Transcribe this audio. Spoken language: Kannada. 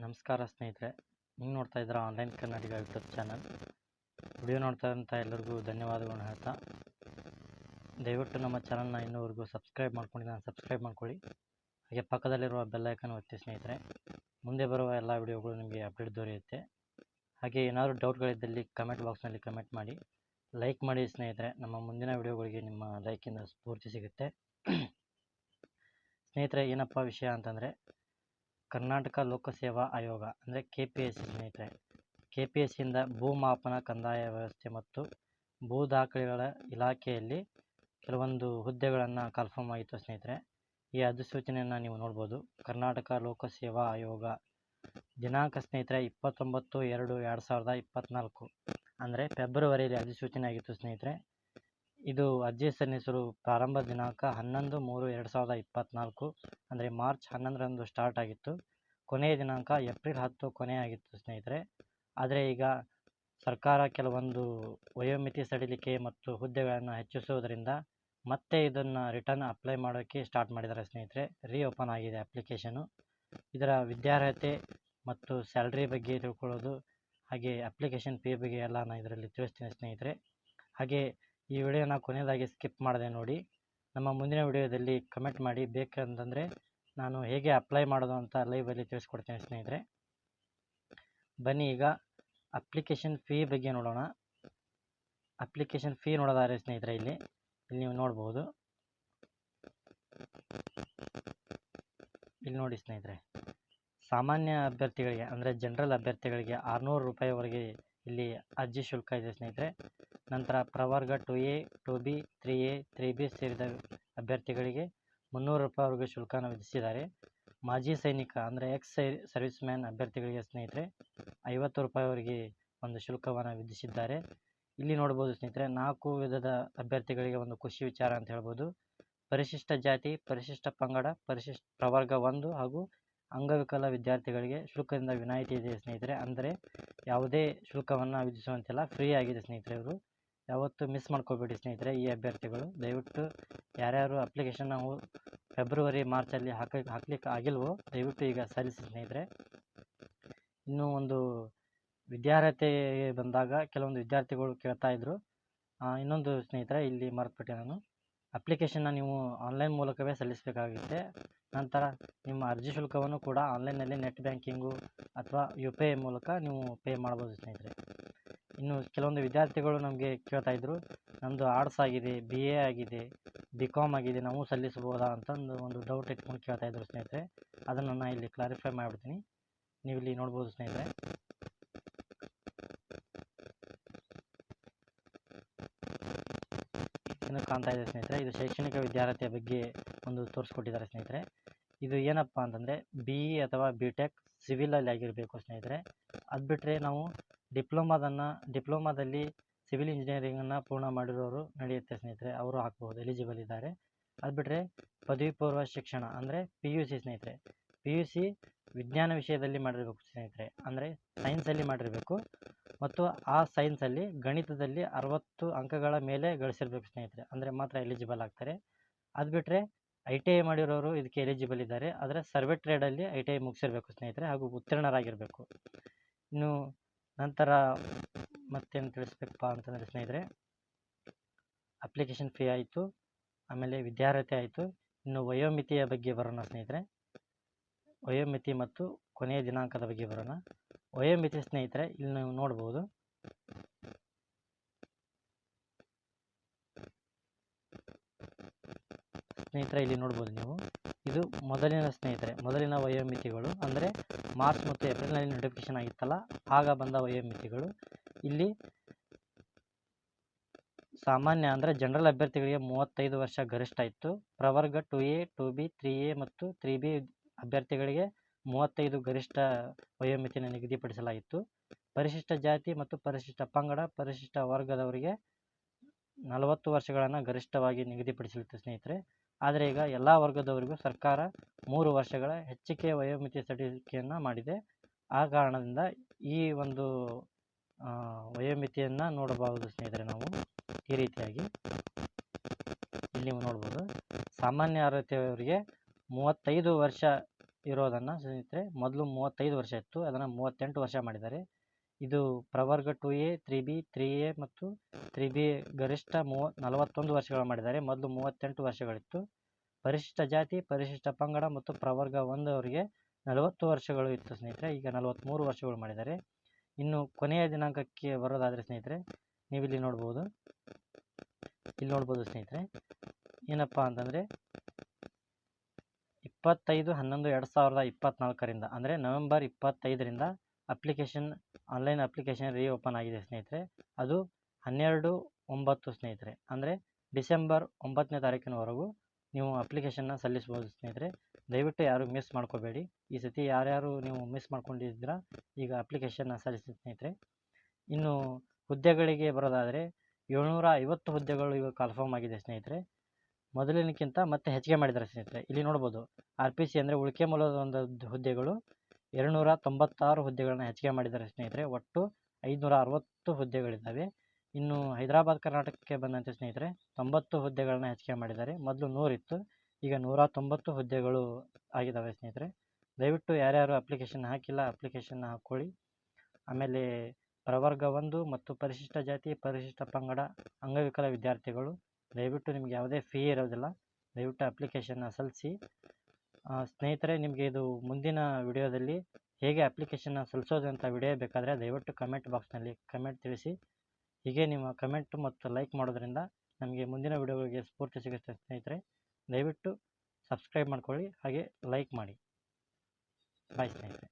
ನಮಸ್ಕಾರ ಸ್ನೇಹಿತರೆ, ನೀವು ನೋಡ್ತಾ ಇದ್ದೀರಾ online Kannadiga YouTube channel video ನೋಡ್ತಾ ಇರೋಂಥ ಎಲ್ಲರಿಗೂ ಧನ್ಯವಾದಗಳನ್ನ ಹೇಳ್ತಾ. ದಯವಿಟ್ಟು ನಮ್ಮ ಚಾನಲ್ನ ಇನ್ನೂವರೆಗೂ ಸಬ್ಸ್ಕ್ರೈಬ್ ಮಾಡ್ಕೊಂಡಿಲ್ಲ ಸಬ್ಸ್ಕ್ರೈಬ್ ಮಾಡ್ಕೊಳ್ಳಿ. ಹಾಗೆ ಪಕ್ಕದಲ್ಲಿರುವ ಬೆಲ್ಲೈಕನ್ ಒತ್ತಿ ಸ್ನೇಹಿತರೆ. ಮುಂದೆ ಬರುವ ಎಲ್ಲ ವಿಡಿಯೋಗಳು ನಿಮಗೆ ಅಪ್ಡೇಟ್ ದೊರೆಯುತ್ತೆ. ಹಾಗೆ ಏನಾದರೂ ಡೌಟ್ಗಳಿದ್ದಲ್ಲಿ ಕಮೆಂಟ್ ಬಾಕ್ಸ್ನಲ್ಲಿ ಕಮೆಂಟ್ ಮಾಡಿ. ಲೈಕ್ ಮಾಡಿ ಸ್ನೇಹಿತರೆ, ನಮ್ಮ ಮುಂದಿನ ವಿಡಿಯೋಗಳಿಗೆ ನಿಮ್ಮ ಲೈಕಿಂದ ಸ್ಫೂರ್ತಿ ಸಿಗುತ್ತೆ. ಸ್ನೇಹಿತರೆ, ಏನಪ್ಪ ವಿಷಯ ಅಂತಂದರೆ ಕರ್ನಾಟಕ ಲೋಕಸೇವಾ ಆಯೋಗ, ಅಂದರೆ ಕೆ ಪಿ ಎಸ್ ಸ್ನೇಹಿತರೆ. ಕೆ ಪಿ ಎಸ್ ಸಿಯಿಂದ ಭೂಮಾಪನ ಕಂದಾಯ ವ್ಯವಸ್ಥೆ ಮತ್ತು ಭೂ ದಾಖಲೆಗಳ ಇಲಾಖೆಯಲ್ಲಿ ಕೆಲವೊಂದು ಹುದ್ದೆಗಳನ್ನು ಕನ್ಫರ್ಮ್ ಆಯಿತು ಸ್ನೇಹಿತರೆ. ಈ ಅಧಿಸೂಚನೆಯನ್ನು ನೀವು ನೋಡ್ಬೋದು. ಕರ್ನಾಟಕ ಲೋಕಸೇವಾ ಆಯೋಗ ದಿನಾಂಕ ಸ್ನೇಹಿತರೆ ಇಪ್ಪತ್ತೊಂಬತ್ತು ಎರಡು ಎರಡು ಸಾವಿರದ ಇಪ್ಪತ್ತ್ನಾಲ್ಕು ಅಂದರೆ ಫೆಬ್ರವರಿಯಲ್ಲಿ ಅಧಿಸೂಚನೆ ಆಗಿತ್ತು ಸ್ನೇಹಿತರೆ. ಇದು ಅರ್ಜಿ ಸಲ್ಲಿಸಲು ಪ್ರಾರಂಭ ದಿನಾಂಕ ಹನ್ನೊಂದು ಮೂರು ಎರಡು ಸಾವಿರದ ಇಪ್ಪತ್ತ್ನಾಲ್ಕು ಅಂದರೆ ಮಾರ್ಚ್ ಹನ್ನೊಂದರಂದು ಸ್ಟಾರ್ಟ್ ಆಗಿತ್ತು. ಕೊನೆಯ ದಿನಾಂಕ ಏಪ್ರಿಲ್ ಹತ್ತು ಕೊನೆಯಾಗಿತ್ತು ಸ್ನೇಹಿತರೆ. ಆದರೆ ಈಗ ಸರ್ಕಾರ ಕೆಲವೊಂದು ವಯೋಮಿತಿ ಸಡಿಲಿಕೆ ಮತ್ತು ಹುದ್ದೆಗಳನ್ನು ಹೆಚ್ಚಿಸುವುದರಿಂದ ಮತ್ತೆ ಇದನ್ನು ರಿಟರ್ನ್ ಅಪ್ಲೈ ಮಾಡೋಕ್ಕೆ ಸ್ಟಾರ್ಟ್ ಮಾಡಿದ್ದಾರೆ ಸ್ನೇಹಿತರೆ. ರೀ ಓಪನ್ ಆಗಿದೆ ಅಪ್ಲಿಕೇಶನು ಇದರ ವಿದ್ಯಾರ್ಹತೆ ಮತ್ತು ಸ್ಯಾಲ್ರಿ ಬಗ್ಗೆ ತಿಳ್ಕೊಳ್ಳೋದು, ಹಾಗೆ ಅಪ್ಲಿಕೇಶನ್ ಫೀ ಬಗ್ಗೆ ಎಲ್ಲ ನಾನು ಇದರಲ್ಲಿ ತಿಳಿಸ್ತೀನಿ ಸ್ನೇಹಿತರೆ. ಹಾಗೆ ಈ ವಿಡಿಯೋನ ಕೊನೆಯದಾಗಿ ಸ್ಕಿಪ್ ಮಾಡಿದೆ ನೋಡಿ. ನಮ್ಮ ಮುಂದಿನ ವಿಡಿಯೋದಲ್ಲಿ ಕಮೆಂಟ್ ಮಾಡಿ ಬೇಕಂತಂದರೆ ನಾನು ಹೇಗೆ ಅಪ್ಲೈ ಮಾಡೋದು ಅಂತ ಲೈವಲ್ಲಿ ತಿಳಿಸ್ಕೊಡ್ತೇನೆ ಸ್ನೇಹಿತರೆ. ಬನ್ನಿ ಈಗ ಅಪ್ಲಿಕೇಶನ್ ಫೀ ಬಗ್ಗೆ ನೋಡೋಣ. ಅಪ್ಲಿಕೇಶನ್ ಫೀ ನೋಡೋದಾದ್ರೆ ಸ್ನೇಹಿತರೆ ಇಲ್ಲಿ ಇಲ್ಲಿ ನೀವು ನೋಡ್ಬೋದು. ಇಲ್ಲಿ ನೋಡಿ ಸ್ನೇಹಿತರೆ, ಸಾಮಾನ್ಯ ಅಭ್ಯರ್ಥಿಗಳಿಗೆ, ಅಂದರೆ ಜನರಲ್ ಅಭ್ಯರ್ಥಿಗಳಿಗೆ ಆರುನೂರು ರೂಪಾಯಿವರೆಗೆ ಇಲ್ಲಿ ಅರ್ಜಿ ಶುಲ್ಕ ಇದೆ ಸ್ನೇಹಿತರೆ. ನಂತರ ಪ್ರವರ್ಗ two A, two B, three A, three B ಸೇರಿದ ಅಭ್ಯರ್ಥಿಗಳಿಗೆ ಮುನ್ನೂರು ರೂಪಾಯಿವರೆಗೂ ಶುಲ್ಕವನ್ನು ವಿಧಿಸಿದ್ದಾರೆ. ಮಾಜಿ ಸೈನಿಕ ಅಂದರೆ ಎಕ್ಸ್ ಸರ್ವಿಸ್ ಮ್ಯಾನ್ ಅಭ್ಯರ್ಥಿಗಳಿಗೆ ಸ್ನೇಹಿತರೆ, ಐವತ್ತು ರೂಪಾಯಿವರೆಗೆ ಒಂದು ಶುಲ್ಕವನ್ನು ವಿಧಿಸಿದ್ದಾರೆ. ಇಲ್ಲಿ ನೋಡ್ಬೋದು ಸ್ನೇಹಿತರೆ, ನಾಲ್ಕು ವಿಧದ ಅಭ್ಯರ್ಥಿಗಳಿಗೆ ಒಂದು ಖುಷಿ ವಿಚಾರ ಅಂತ ಹೇಳ್ಬೋದು. ಪರಿಶಿಷ್ಟ ಜಾತಿ, ಪರಿಶಿಷ್ಟ ಪಂಗಡ, ಪರಿಶಿಷ್ಟ ಪ್ರವರ್ಗ ಒಂದು ಹಾಗೂ ಅಂಗವಿಕಲ ವಿದ್ಯಾರ್ಥಿಗಳಿಗೆ ಶುಲ್ಕದಿಂದ ವಿನಾಯಿತಿ ಇದೆ ಸ್ನೇಹಿತರೆ. ಅಂದರೆ ಯಾವುದೇ ಶುಲ್ಕವನ್ನು ವಿಧಿಸುವಂತಿಲ್ಲ, ಫ್ರೀ ಆಗಿದೆ ಸ್ನೇಹಿತರೆ ಇವರು. ಯಾವತ್ತೂ ಮಿಸ್ ಮಾಡ್ಕೋಬೇಡಿ ಸ್ನೇಹಿತರೆ ಈ ಅಭ್ಯರ್ಥಿಗಳು. ದಯವಿಟ್ಟು ಯಾರ್ಯಾರು ಅಪ್ಲಿಕೇಶನ್ ನಾವು ಫೆಬ್ರವರಿ ಮಾರ್ಚಲ್ಲಿ ಹಾಕ ಹಾಕ್ಲಿಕ್ಕೆ ಆಗಿಲ್ವೋ ದಯವಿಟ್ಟು ಈಗ ಸಲ್ಲಿಸಿ ಸ್ನೇಹಿತರೆ. ಇನ್ನೂ ಒಂದು ವಿದ್ಯಾರ್ಹತೆ ಬಂದಾಗ ಕೆಲವೊಂದು ವಿದ್ಯಾರ್ಥಿಗಳು ಕೇಳ್ತಾ ಇದ್ರು. ಇನ್ನೊಂದು ಸ್ನೇಹಿತರೆ ಇಲ್ಲಿ ಮರೆತುಬಿಟ್ಟೆ ನಾನು. ಅಪ್ಲಿಕೇಶನ್ನ ನೀವು ಆನ್ಲೈನ್ ಮೂಲಕವೇ ಸಲ್ಲಿಸಬೇಕಾಗುತ್ತೆ. ನಂತರ ನಿಮ್ಮ ಅರ್ಜಿ ಶುಲ್ಕವನ್ನು ಕೂಡ ಆನ್ಲೈನಲ್ಲಿ ನೆಟ್ ಬ್ಯಾಂಕಿಂಗು ಅಥವಾ ಯು ಪಿ ಐ ಮೂಲಕ ನೀವು ಪೇ ಮಾಡ್ಬೋದು ಸ್ನೇಹಿತರೆ. ಇನ್ನು ಕೆಲವೊಂದು ವಿದ್ಯಾರ್ಥಿಗಳು ನಮಗೆ ಕೇಳ್ತಾ ಇದ್ದರು ನಮ್ಮದು ಆರ್ಟ್ಸ್ ಆಗಿದೆ, ಬಿ ಎ ಆಗಿದೆ, ಬಿ ಕಾಮ್ ಆಗಿದೆ, ನಾವು ಸಲ್ಲಿಸಬಹುದಾ? ಅಂತಂದು ಒಂದು ಡೌಟ್ ಇಟ್ಕೊಂಡು ಕೇಳ್ತಾ ಇದ್ದರು ಸ್ನೇಹಿತರೆ. ಅದನ್ನು ನಾನು ಇಲ್ಲಿ ಕ್ಲಾರಿಫೈ ಮಾಡಿಬಿಡ್ತೀನಿ. ನೀವು ಇಲ್ಲಿ ನೋಡ್ಬೋದು ಸ್ನೇಹಿತರೆ. ಇನ್ನು ಕಾಣ್ತಾ ಇದೆ ಸ್ನೇಹಿತರೆ? ಇದು ಶೈಕ್ಷಣಿಕ ವಿದ್ಯಾರ್ಥಿಯ ಬಗ್ಗೆ ಒಂದು ತೋರಿಸ್ಕೊಟ್ಟಿದ್ದಾರೆ ಸ್ನೇಹಿತರೆ. ಇದು ಏನಪ್ಪ ಅಂತಂದರೆ, ಬಿ ಇ ಅಥವಾ ಬಿ ಟೆಕ್ ಸಿವಿಲಲ್ಲಿ ಆಗಿರಬೇಕು ಸ್ನೇಹಿತರೆ. ಅದು ಬಿಟ್ಟರೆ ನಾವು ಡಿಪ್ಲೊಮಾದನ್ನು, ಡಿಪ್ಲೊಮಾದಲ್ಲಿ ಸಿವಿಲ್ ಇಂಜಿನಿಯರಿಂಗನ್ನು ಪೂರ್ಣ ಮಾಡಿರೋರು ನಡೆಯುತ್ತೆ ಸ್ನೇಹಿತರೆ, ಅವರು ಹಾಕ್ಬೋದು, ಎಲಿಜಿಬಲ್ ಇದ್ದಾರೆ. ಅದು ಬಿಟ್ಟರೆ ಪದವಿ ಪೂರ್ವ ಶಿಕ್ಷಣ ಅಂದರೆ ಪಿ ಯು ಸಿ ಸ್ನೇಹಿತರೆ. ಪಿ ಯು ಸಿ ವಿಜ್ಞಾನ ವಿಷಯದಲ್ಲಿ ಮಾಡಿರಬೇಕು ಸ್ನೇಹಿತರೆ, ಅಂದರೆ ಸೈನ್ಸಲ್ಲಿ ಮಾಡಿರಬೇಕು. ಮತ್ತು ಆ ಸೈನ್ಸಲ್ಲಿ ಗಣಿತದಲ್ಲಿ ಅರವತ್ತು ಅಂಕಗಳ ಮೇಲೆ ಗಳಿಸಿರ್ಬೇಕು ಸ್ನೇಹಿತರೆ, ಅಂದರೆ ಮಾತ್ರ ಎಲಿಜಿಬಲ್ ಆಗ್ತಾರೆ. ಅದು ಬಿಟ್ಟರೆ ಐ ಟಿ ಐ ಮಾಡಿರೋರು ಇದಕ್ಕೆ ಎಲಿಜಿಬಲ್ ಇದ್ದಾರೆ, ಆದರೆ ಸರ್ವೆ ಟ್ರೇಡಲ್ಲಿ ಐ ಟಿ ಐ ಮುಗಿಸಿರ್ಬೇಕು ಸ್ನೇಹಿತರೆ, ಹಾಗೂ ಉತ್ತೀರ್ಣರಾಗಿರಬೇಕು. ಇನ್ನು ನಂತರ ಮತ್ತೇನು ತಿಳಿಸ್ಬೇಕಪ್ಪ ಅಂತಂದರೆ ಸ್ನೇಹಿತರೆ ಅಪ್ಲಿಕೇಶನ್ ಫೀ ಆಯಿತು, ಆಮೇಲೆ ವಿದ್ಯಾರ್ಹತೆ ಆಯಿತು. ಇನ್ನು ವಯೋಮಿತಿಯ ಬಗ್ಗೆ ಬರೋಣ ಸ್ನೇಹಿತರೆ. ವಯೋಮಿತಿ ಮತ್ತು ಕೊನೆಯ ದಿನಾಂಕದ ಬಗ್ಗೆ ಬರೋಣ. ವಯೋಮಿತಿ ಸ್ನೇಹಿತರೆ, ಇಲ್ಲಿ ನೀವು ನೋಡ್ಬೋದು. ಸ್ನೇಹಿತರೆ, ಇಲ್ಲಿ ನೋಡ್ಬೋದು ನೀವು. ಇದು ಮೊದಲಿನ ಸ್ನೇಹಿತರೆ, ಮೊದಲಿನ ವಯೋಮಿತಿಗಳು. ಅಂದರೆ ಮಾರ್ಚ್ ಮತ್ತು ಏಪ್ರಿಲ್ನಲ್ಲಿ ನೋಟಿಫಿಕೇಶನ್ ಆಗಿತ್ತಲ್ಲ, ಆಗ ಬಂದ ವಯೋಮಿತಿಗಳು. ಇಲ್ಲಿ ಸಾಮಾನ್ಯ ಅಂದರೆ ಜನರಲ್ ಅಭ್ಯರ್ಥಿಗಳಿಗೆ ಮೂವತ್ತೈದು ವರ್ಷ ಗರಿಷ್ಠ ಇತ್ತು. ಪ್ರವರ್ಗ two A two B three A ಮತ್ತು ತ್ರೀ ಬಿ ಅಭ್ಯರ್ಥಿಗಳಿಗೆ ಮೂವತ್ತೈದು ಗರಿಷ್ಠ ವಯೋಮಿತಿಯನ್ನು ನಿಗದಿಪಡಿಸಲಾಗಿತ್ತು. ಪರಿಶಿಷ್ಟ ಜಾತಿ ಮತ್ತು ಪರಿಶಿಷ್ಟ ಪಂಗಡ, ಪರಿಶಿಷ್ಟ ವರ್ಗದವರಿಗೆ ನಲವತ್ತು ವರ್ಷಗಳನ್ನು ಗರಿಷ್ಠವಾಗಿ ನಿಗದಿಪಡಿಸಲಿತ್ತು ಸ್ನೇಹಿತರೆ. ಆದರೆ ಈಗ ಎಲ್ಲ ವರ್ಗದವರಿಗೂ ಸರ್ಕಾರ ಮೂರು ವರ್ಷಗಳ ಹೆಚ್ಚಿಗೆ ವಯೋಮಿತಿ ಸಡಿಲಿಕೆಯನ್ನು ಮಾಡಿದೆ. ಆ ಕಾರಣದಿಂದ ಈ ಒಂದು ವಯೋಮಿತಿಯನ್ನು ನೋಡಬಹುದು ಸ್ನೇಹಿತರೆ ನಾವು ಈ ರೀತಿಯಾಗಿ. ಇಲ್ಲಿ ನೋಡ್ಬೋದು. ಸಾಮಾನ್ಯ ಅರ್ಹತೆಯವರಿಗೆ ಮೂವತ್ತೈದು ವರ್ಷ ಇರೋದನ್ನು ಸ್ನೇಹಿತರೆ ಮೊದಲು ಮೂವತ್ತೈದು ವರ್ಷ ಇತ್ತು. ಅದನ್ನು ಮೂವತ್ತೆಂಟು ವರ್ಷ ಮಾಡಿದ್ದಾರೆ. ಇದು ಪ್ರವರ್ಗ two A, three B, three A ಮತ್ತು ತ್ರೀ ಬಿ ಗರಿಷ್ಠ ಮೂವ, ನಲವತ್ತೊಂದು ವರ್ಷಗಳು ಮಾಡಿದ್ದಾರೆ. ಮೊದಲು ಮೂವತ್ತೆಂಟು ವರ್ಷಗಳಿತ್ತು. ಪರಿಶಿಷ್ಟ ಜಾತಿ, ಪರಿಶಿಷ್ಟ ಪಂಗಡ ಮತ್ತು ಪ್ರವರ್ಗ ಒಂದವರಿಗೆ ನಲವತ್ತು ವರ್ಷಗಳು ಇತ್ತು ಸ್ನೇಹಿತರೆ. ಈಗ ನಲವತ್ತ್ಮೂರು ವರ್ಷಗಳು ಮಾಡಿದ್ದಾರೆ. ಇನ್ನು ಕೊನೆಯ ದಿನಾಂಕಕ್ಕೆ ಬರೋದಾದರೆ ಸ್ನೇಹಿತರೆ ನೀವು ಇಲ್ಲಿ ನೋಡ್ಬೋದು. ಇಲ್ಲಿ ನೋಡ್ಬೋದು ಸ್ನೇಹಿತರೆ, ಏನಪ್ಪ ಅಂತಂದರೆ ಇಪ್ಪತ್ತೈದು, ಹನ್ನೊಂದು, ಎರಡು ಸಾವಿರದ ಇಪ್ಪತ್ತ್ನಾಲ್ಕರಿಂದ ಅಂದರೆ ನವೆಂಬರ್ ಇಪ್ಪತ್ತೈದರಿಂದ application, online application reopen ಆಗಿದೆ ಸ್ನೇಹಿತರೆ. ಅದು ಹನ್ನೆರಡು ಒಂಬತ್ತು ಸ್ನೇಹಿತರೆ. ಅಂದರೆ ಡಿಸೆಂಬರ್ ಒಂಬತ್ತನೇ ತಾರೀಕಿನವರೆಗೂ ನೀವು ಅಪ್ಲಿಕೇಶನ್ನ ಸಲ್ಲಿಸ್ಬೋದು ಸ್ನೇಹಿತರೆ. ದಯವಿಟ್ಟು ಯಾರು ಮಿಸ್ ಮಾಡ್ಕೋಬೇಡಿ. ಈ ಸತಿ ಯಾರ್ಯಾರು ನೀವು ಮಿಸ್ ಮಾಡ್ಕೊಂಡಿದ್ದೀರಾ, ಈಗ ಅಪ್ಲಿಕೇಶನ್ನ ಸಲ್ಲಿಸಿ ಸ್ನೇಹಿತರೆ. ಇನ್ನು ಹುದ್ದೆಗಳಿಗೆ ಬರೋದಾದರೆ ಏಳ್ನೂರ ಐವತ್ತು ಹುದ್ದೆಗಳು ಇವಾಗ ಕನ್ಫರ್ಮ್ ಆಗಿದೆ ಸ್ನೇಹಿತರೆ. ಮೊದಲಿನಕ್ಕಿಂತ ಮತ್ತೆ ಹೆಚ್ಚಿಗೆ ಮಾಡಿದ್ದಾರೆ ಸ್ನೇಹಿತರೆ. ಇಲ್ಲಿ ನೋಡ್ಬೋದು, ಆರ್ ಪಿ ಸಿ ಅಂದರೆ ಉಳಿಕೆ ಮೂಲದ ಒಂದು ಹುದ್ದೆಗಳು ಎರಡುನೂರ ತೊಂಬತ್ತಾರು ಹುದ್ದೆಗಳನ್ನ ಹೆಚ್ಚಿಗೆ ಮಾಡಿದ್ದಾರೆ ಸ್ನೇಹಿತರೆ. ಒಟ್ಟು ಐದುನೂರ ಅರವತ್ತು ಹುದ್ದೆಗಳಿದ್ದಾವೆ. ಇನ್ನು ಹೈದರಾಬಾದ್, ಕರ್ನಾಟಕಕ್ಕೆ ಬಂದಂತೆ ಸ್ನೇಹಿತರೆ, ತೊಂಬತ್ತು ಹುದ್ದೆಗಳನ್ನ ಹೆಚ್ಚಿಗೆ ಮಾಡಿದ್ದಾರೆ. ಮೊದಲು ನೂರಿತ್ತು, ಈಗ ನೂರ ತೊಂಬತ್ತು ಹುದ್ದೆಗಳು ಆಗಿದ್ದಾವೆ ಸ್ನೇಹಿತರೆ. ದಯವಿಟ್ಟು ಯಾರ್ಯಾರು ಅಪ್ಲಿಕೇಶನ್ ಹಾಕಿಲ್ಲ ಅಪ್ಲಿಕೇಶನ್ನ ಹಾಕ್ಕೊಳ್ಳಿ ಆಮೇಲೆ ಪ್ರವರ್ಗ ಒಂದು ಮತ್ತು ಪರಿಶಿಷ್ಟ ಜಾತಿ, ಪರಿಶಿಷ್ಟ ಪಂಗಡ, ಅಂಗವಿಕಲ ವಿದ್ಯಾರ್ಥಿಗಳು, ದಯವಿಟ್ಟು ನಿಮಗೆ ಯಾವುದೇ ಫೀ ಇರೋದಿಲ್ಲ. ದಯವಿಟ್ಟು ಅಪ್ಲಿಕೇಶನ್ನ ಸಲ್ಲಿಸಿ. ಸ್ನೇಹಿತರೆ, ನಿಮಗೆ ಇದು ಮುಂದಿನ ವಿಡಿಯೋದಲ್ಲಿ ಹೇಗೆ ಅಪ್ಲಿಕೇಶನ್ನ ಸಲ್ಲಿಸೋದು ಅಂತ ವಿಡಿಯೋ ಬೇಕಾದರೆ ದಯವಿಟ್ಟು ಕಮೆಂಟ್ ಬಾಕ್ಸ್ನಲ್ಲಿ ಕಮೆಂಟ್ ತಿಳಿಸಿ. ಹೀಗೆ ನಿಮ್ಮ ಕಮೆಂಟ್ ಮತ್ತು ಲೈಕ್ ಮಾಡೋದ್ರಿಂದ ನಮಗೆ ಮುಂದಿನ ವಿಡಿಯೋಗಳಿಗೆ ಸ್ಫೂರ್ತಿ ಸಿಗುತ್ತೆ ಸ್ನೇಹಿತರೆ. ದಯವಿಟ್ಟು ಸಬ್ಸ್ಕ್ರೈಬ್ ಮಾಡ್ಕೊಳ್ಳಿ, ಹಾಗೆ ಲೈಕ್ ಮಾಡಿ. ಬಾಯ್ ಸ್ನೇಹಿತರೆ.